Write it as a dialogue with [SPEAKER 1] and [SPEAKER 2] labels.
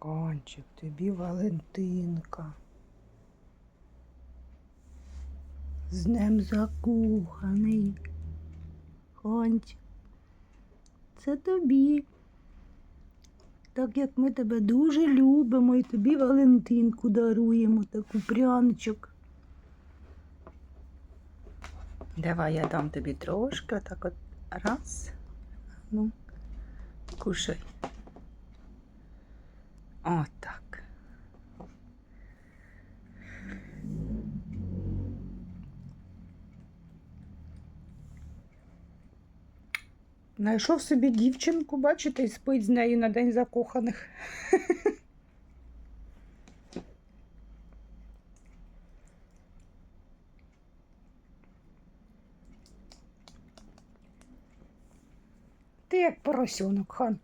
[SPEAKER 1] Кончик, тобі Валентинка. З днем закоханий. Кончик. Це тобі. Так як ми тебе дуже любимо і тобі Валентинку даруємо, таку пряничок. Давай я дам тобі трошки, отак от раз. Ну, кушай. Отак. Знайшов собі дівчинку, бачите, і спить з нею на день закоханих. Ти як поросенок, хан.